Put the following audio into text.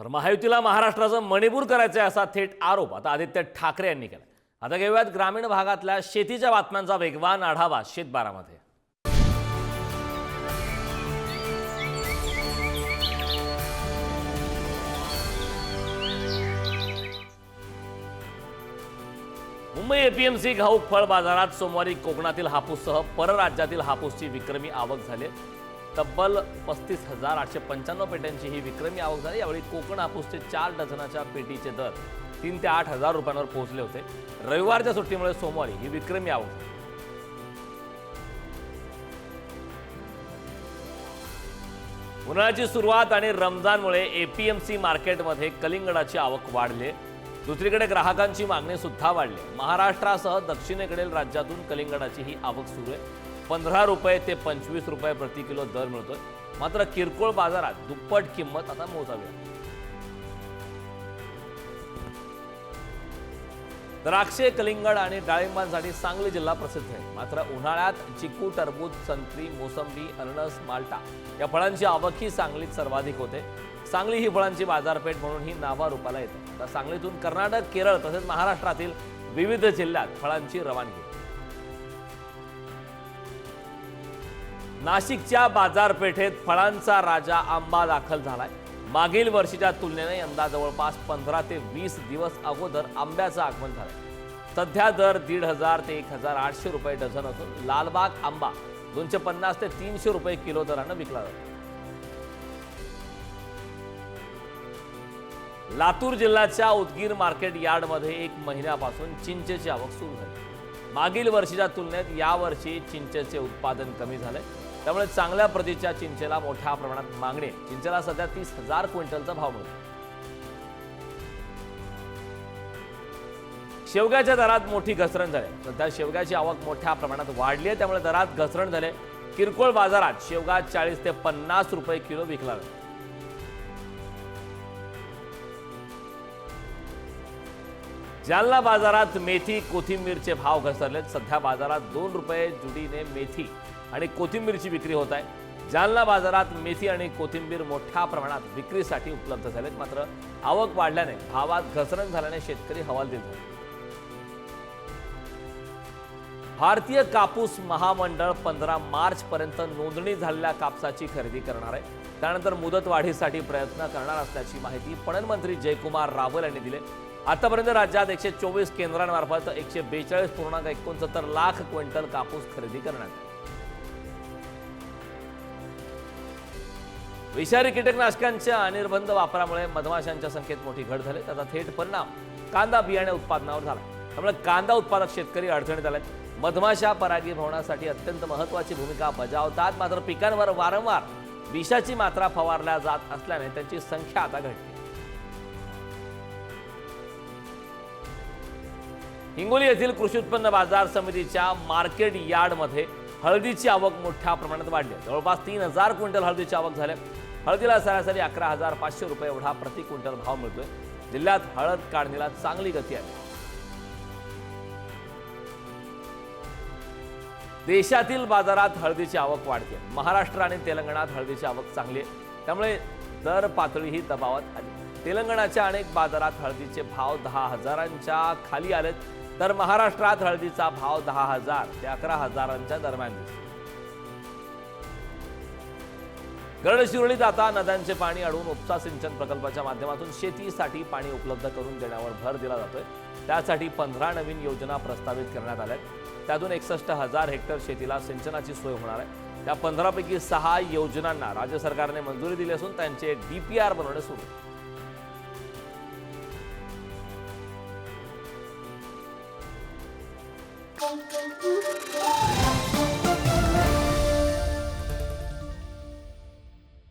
तर महायुतीला महाराष्ट्राचं मणिपूर करायचं आहे असा थेट आरोप आता आदित्य ठाकरे यांनी केला आता घेऊयात ग्रामीण भागातल्या शेतीच्या बातम्यांचा वेगवान आढावा शेतबारामध्ये. मुंबई एपीएमसी घाऊक फळ बाजारात सोमवारी कोकणातील हापूससह परराज्यातील हापूसची विक्रमी आवक झाली तब्बल पस्तीस हजार आठशे पंच्याण्णव पेट्यांची ही विक्रमी आवक झाली. यावेळी कोकण हापूसचे चार डझनाच्या पेटीचे दर तीन ते आठ हजार रुपयांवर पोहोचले होते. रविवारच्या सुट्टीमुळे सोमवारी ही विक्रमी आवक झाली. उन्हाळ्याची सुरुवात आणि रमजानमुळे एपीएमसी मार्केटमध्ये कलिंगडाची आवक वाढली. दुसरीकडे ग्राहकांची मागणी सुद्धा वाढली. महाराष्ट्रासह दक्षिणेकडील राज्यातून कलिंगडाची ही आवक सुरू आहे. पंधरा रुपये ते पंचवीस रुपये प्रति किलो दर मिळतोय. मात्र किरकोळ बाजारात दुप्पट किंमत आता मोजावी द्राक्षे कलिंगड आणि डाळिंबांसाठी सांगली जिल्हा प्रसिद्ध आहे. मात्र उन्हाळ्यात चिकू टरबूज संत्री मोसंबी अननस माल्टा या फळांची आवक ही सांगलीत सर्वाधिक होते. सांगली ही फळांची बाजारपेठ म्हणून ही नावारूपाला येते. तर सांगलीतून कर्नाटक केरळ तसेच महाराष्ट्रातील विविध जिल्ह्यात फळांची रवानगी. नाशिकच्या बाजारपेठेत फळांचा राजा आंबा दाखल झालाय. मागील वर्षीच्या तुलनेने यंदा जवळपास पंधरा ते वीस दिवस अगोदर आंब्याचं आगमन झालंय. सध्या दर दीड हजार ते एक हजार आठशे रुपये डझन असून लालबाग आंबा दोनशे पन्नास ते तीनशे रुपये किलो दरानं विकला जातो. लातूर जिल्ह्याच्या उदगीर मार्केट यार्डमध्ये एक महिन्यापासून चिंचेची आवक सुरू झाली. मागील वर्षीच्या तुलनेत यावर्षी चिंचेचे उत्पादन कमी झाले त्यामुळे चांगल्या प्रतीच्या चिंचेला मोठ्या प्रमाणात मागणी चिंचेला सध्या तीस हजार क्विंटलचा भाव मिळतो. शेवग्याच्या दरात मोठी घसरण झाली. सध्या शेवग्याची आवक मोठ्या प्रमाणात वाढली आहे. त्यामुळे दरात घसरण झाले. किरकोळ बाजारात शेवगा चाळीस ते पन्नास रुपये किलो विकला जातो. जालना बाजारात मेथी कोथिंबीरचे भाव घसरलेत. सध्या बाजारात दोन रुपये जुडीने मेथी आणि कोथिंबीरची विक्री होत आहे. जालना बाजारात मेथी आणि कोथिंबीर मोठ्या प्रमाणात विक्रीसाठी उपलब्ध झालेत. मात्र आवक वाढल्याने भावात घसरण झाल्याने शेतकरी हवालदिल झाले. भारतीय कापूस महामंडळ पंधरा मार्च पर्यंत नोंदणी झालेल्या कापसाची खरेदी करणार आहे. त्यानंतर मुदतवाढीसाठी प्रयत्न करणार असल्याची माहिती पणन मंत्री जयकुमार रावल यांनी दिली आतापर्यंत राज्यात एकशे चोवीस केंद्रांमार्फत एकशे बेचाळीस पूर्णांक एकोणसत्तर लाख क्विंटल कापूस खरेदी करण्यात आली. विषारी कीटकनाशकांच्या अनिर्बंध वापरामुळे मधमाशांच्या संख्येत मोठी घट झाली. त्याचा थेट परिणाम कांदा बियाणे उत्पादनावर झाला. त्यामुळे कांदा उत्पादक शेतकरी अडचणीत आले मधमाशा परागीभवनासाठी अत्यंत महत्वाची भूमिका बजावतात. मात्र पिकांवर वारंवार विषाची मात्रा फवारल्या जात असल्याने त्यांची संख्या आता घटली हिंगोली येथील कृषी उत्पन्न बाजार समितीच्या मार्केट यार्डमध्ये हळदीची आवक मोठ्या प्रमाणात वाढली जवळपास तीन हजार क्विंटल हळदीची आवक झाली हळदीला सरासरी अकरा हजार पाचशे रुपये एवढा प्रति क्विंटल भाव मिळतोय. जिल्ह्यात हळद काढणीला चांगली गती आहे. देशातील बाजारात हळदीची आवक वाढते महाराष्ट्र आणि तेलंगणात हळदीची आवक चांगली आहे. त्यामुळे दर पातळी ही दबावात आली तेलंगणाच्या अनेक बाजारात हळदीचे भाव दहा हजारांच्या खाली आलेत. तर महाराष्ट्रात हळदीचा भाव दहा हजार ते अकरा हजारांच्या दरम्यान दिसतो. गडचिरोलीत आता नद्यांचे पाणी अडवून उपसा सिंचन प्रकल्पाच्या माध्यमातून शेतीसाठी पाणी उपलब्ध करून देण्यावर भर दिला जातोय. त्यासाठी पंधरा नवीन योजना प्रस्तावित करण्यात आल्या आहेत त्यातून एकसष्ट हजार हेक्टर शेतीला सिंचनाची सोय होणार आहे. त्या पंधरापैकी सहा योजनांना राज्य सरकारने मंजुरी दिली असून त्यांचे डीपीआर बनवणे सुरू Música